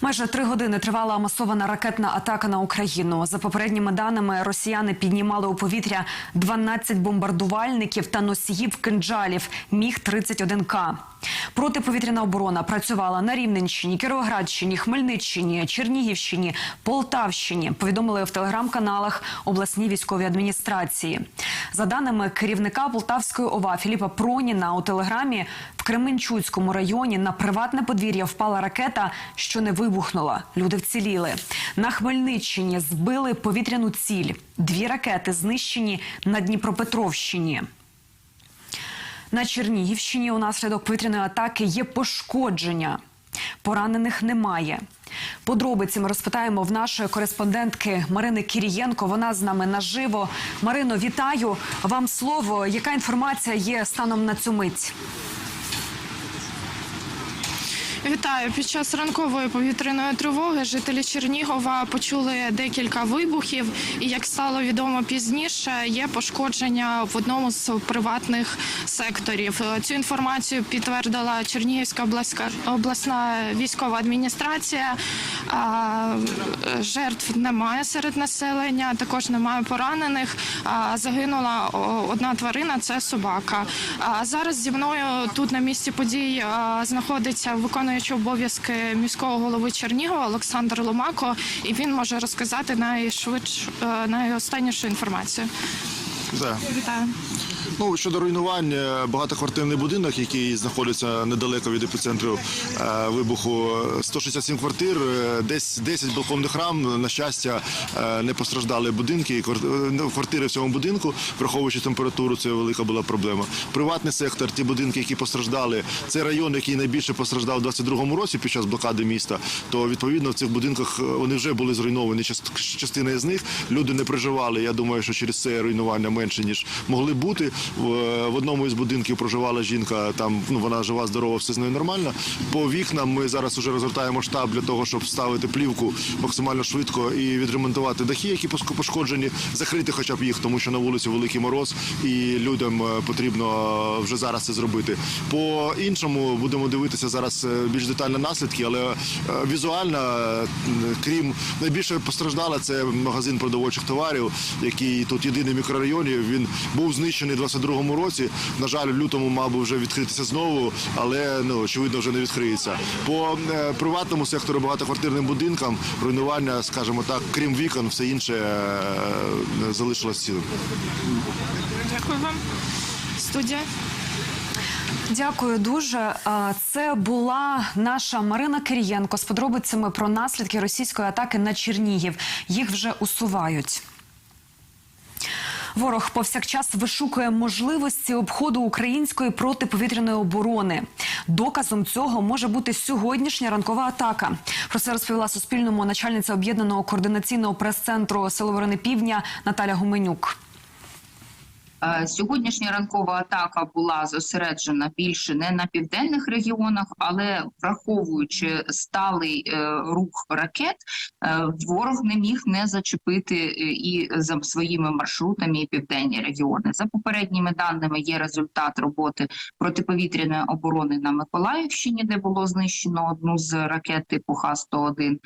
Майже три години тривала масована ракетна атака на Україну. За попередніми даними, росіяни піднімали у повітря 12 бомбардувальників та носіїв кинджалів міг 31 к Протиповітряна оборона працювала на Рівненщині, Кіровоградщині, Хмельниччині, Чернігівщині, Полтавщині. Повідомили в телеграм-каналах обласні військові адміністрації. За даними керівника Полтавської ОВА Філіпа Проніна у телеграмі Кременчуцькому районі на приватне подвір'я впала ракета, що не вибухнула. Люди вціліли. На Хмельниччині збили повітряну ціль. Дві ракети знищені на Дніпропетровщині. На Чернігівщині унаслідок повітряної атаки є пошкодження. Поранених немає. Подробиці ми розпитаємо в нашої кореспондентки Марини Кірієнко. Вона з нами наживо. Марино, вітаю вам слово. Яка інформація є станом на цю мить? Вітаю. Під час ранкової повітряної тривоги жителі Чернігова почули декілька вибухів, і як стало відомо пізніше, є пошкодження в одному з приватних секторів. Цю інформацію підтвердила Чернігівська обласька- обласна військова адміністрація. Жертв немає серед населення, також немає поранених. Загинула одна тварина це собака. А зараз зі мною тут на місці подій знаходиться виконуючий обов'язки міського голови Чернігова Олександр Ломако, і він може розказати найшвидш е, найостаннішу інформацію. Да. Вітаю. Ну щодо руйнувань, багатоквартирний будинок, який знаходиться недалеко від епіцентру е, вибуху, 167 квартир, е, десь 10 балконних рам. На щастя, е, не постраждали будинки, ну, квартири в цьому будинку, враховуючи температуру, це велика була проблема. Приватний сектор, ті будинки, які постраждали, це район, який найбільше постраждав у 22-му році під час блокади міста. То відповідно в цих будинках вони вже були зруйновані. Част- Частина з них люди не проживали. Я думаю, що через це руйнування менше ніж могли бути. В, в одному із будинків проживала жінка. Там ну вона жива, здорова, все з нею нормально. По вікнам ми зараз вже розгортаємо штаб для того, щоб вставити плівку максимально швидко і відремонтувати дахи, які пошкоджені, закрити хоча б їх, тому що на вулиці великий мороз, і людям е, потрібно вже зараз це зробити. По іншому будемо дивитися зараз е, більш детально наслідки, але е, візуально, е, крім найбільше постраждала, це магазин продовольчих товарів, який тут єдиний мікрорайоні. Він був знищений у 22-му році. На жаль, в лютому мав би вже відкритися знову, але ну очевидно вже не відкриється. По е, приватному сектору багатоквартирним будинкам руйнування, скажімо так, крім вікон, все інше е, залишилось цілим. Дякую вам. Студія. Дякую дуже. Це була наша Марина Кирієнко з подробицями про наслідки російської атаки на Чернігів. Їх вже усувають. Ворог повсякчас вишукує можливості обходу української протиповітряної оборони. Доказом цього може бути сьогоднішня ранкова атака. Про це розповіла Суспільному начальниця об'єднаного координаційного прес-центру Селоборони Півдня Наталя Гуменюк. Е, Сьогоднішня ранкова атака була зосереджена більше не на південних регіонах, але враховуючи сталий е, рух ракет, е, ворог не міг не зачепити і за своїми маршрутами і південні регіони. За попередніми даними є результат роботи протиповітряної оборони на Миколаївщині, де було знищено одну з ракет типу Х-101.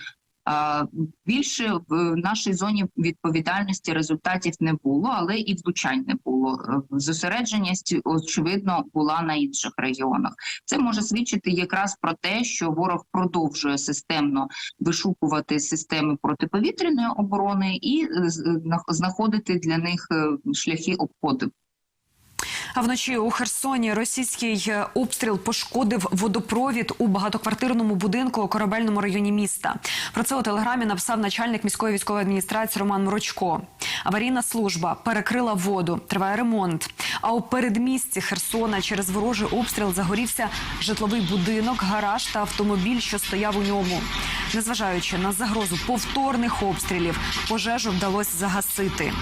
Більше в нашій зоні відповідальності результатів не було, але і влучань не було. Е, Зосередженість очевидно була на інших регіонах. Це може свідчити якраз про те, що ворог продовжує системно вишукувати системи протиповітряної оборони і е, з- знаходити для них е, шляхи обходу А вночі у Херсоні російський е, обстріл пошкодив водопровід у багатоквартирному будинку у корабельному районі міста. Про це у телеграмі написав начальник міської військової адміністрації Роман Мурочко. Аварійна служба перекрила воду, триває ремонт. А у передмісті Херсона через ворожий обстріл загорівся житловий будинок, гараж та автомобіль, що стояв у ньому. Незважаючи на загрозу повторних обстрілів, пожежу вдалося загасити.